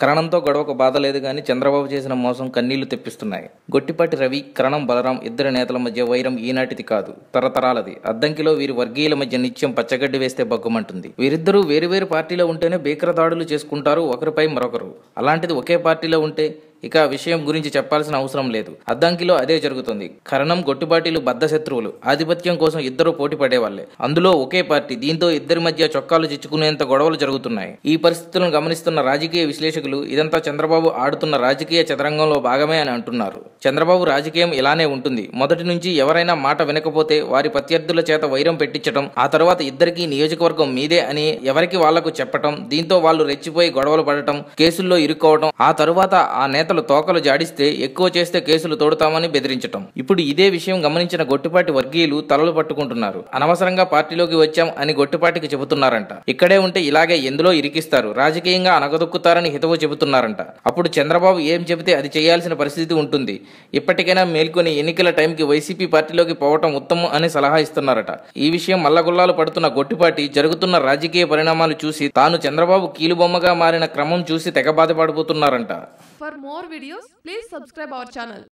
కరణంతో గొడవకు బాధ లేదు కానీ చంద్రబాబు చేసిన మోసం కన్నీళ్ళు తెప్పిస్తున్నాయి. గొట్టిపాటి రవి కరణం బలరాం ఇద్దరు నేతల మధ్య వైరం ఈనాటిది కాదు. తరతరాలది. అద్దంకిలో వీరి వర్గీయుల మధ్య నిత్యం పచ్చగడ్డి వేస్తే బగ్గుమంటుంది. వీరిద్దరూ వేరువేరు పార్టీలో ఉంటేనే భీకర దాడులు చేసుకుంటారు ఒకరిపై మరొకరు. అలాంటిది ఒకే పార్టీలో ఉంటే ఇక విషయం గురించి చెప్పాల్సిన అవసరం లేదు. అద్దంకిలో అదే జరుగుతుంది. కరణం గొట్టుబాటిలు బద్ద శత్రువులు ఆధిపత్యం కోసం ఇద్దరు పోటీ పడేవాళ్ళే అందులో ఒకే పార్టీ దీంతో ఇద్దరి మధ్య చొక్కాలు చిచ్చుకునేంత గొడవలు జరుగుతున్నాయి. ఈ పరిస్థితులను గమనిస్తున్న రాజకీయ విశ్లేషకులు ఇదంతా చంద్రబాబు ఆడుతున్న రాజకీయ చదరంగంలో భాగమే అని అంటున్నారు. చంద్రబాబు రాజకీయం ఇలానే ఉంటుంది. మొదటి నుంచి ఎవరైనా మాట వినకపోతే వారి ప్రత్యర్థుల చేత వైరం పెట్టించడం ఆ తర్వాత ఇద్దరికీ నియోజకవర్గం మీదే అని ఎవరికి వాళ్ళకు చెప్పటం దీంతో వాళ్ళు రెచ్చిపోయి గొడవలు పడటం కేసుల్లో ఇరుక్కోవడం ఆ తరువాత ఆ నేతలు తోకలు జాడిస్తే ఎక్కువ చేస్తే కేసులు తోడుతామని బెదిరించటం. ఇప్పుడు ఇదే విషయం గమనించిన గొట్టిపాటి వర్గీయులు తలలు పట్టుకుంటున్నారు. అనవసరంగా పార్టీలోకి వచ్చాం అని గొట్టిపాటికి చెబుతున్నారంట. ఇక్కడే ఉంటే ఇలాగే ఎందులో ఇరికిస్తారు? రాజకీయంగా అనగదొక్కుతారని హితవు చెబుతున్నారంట. అప్పుడు చంద్రబాబు ఏం చెబితే అది చేయాల్సిన పరిస్థితి ఉంటుంది. ఇప్పటికైనా మేల్కొని ఎన్నికల టైంకి వైసీపీ పార్టీలోకి పోవటం ఉత్తమం అని సలహా ఇస్తున్నారట. ఈ విషయం మల్లగుల్లాలు పడుతున్న గొట్టిపాటి జరుగుతున్న రాజకీయ పరిణామాలు చూసి తాను చంద్రబాబు కీలుబొమ్మగా మారిన క్రమం చూసి తెగ బాధపడిపోతున్నారంట for more videos please subscribe our channel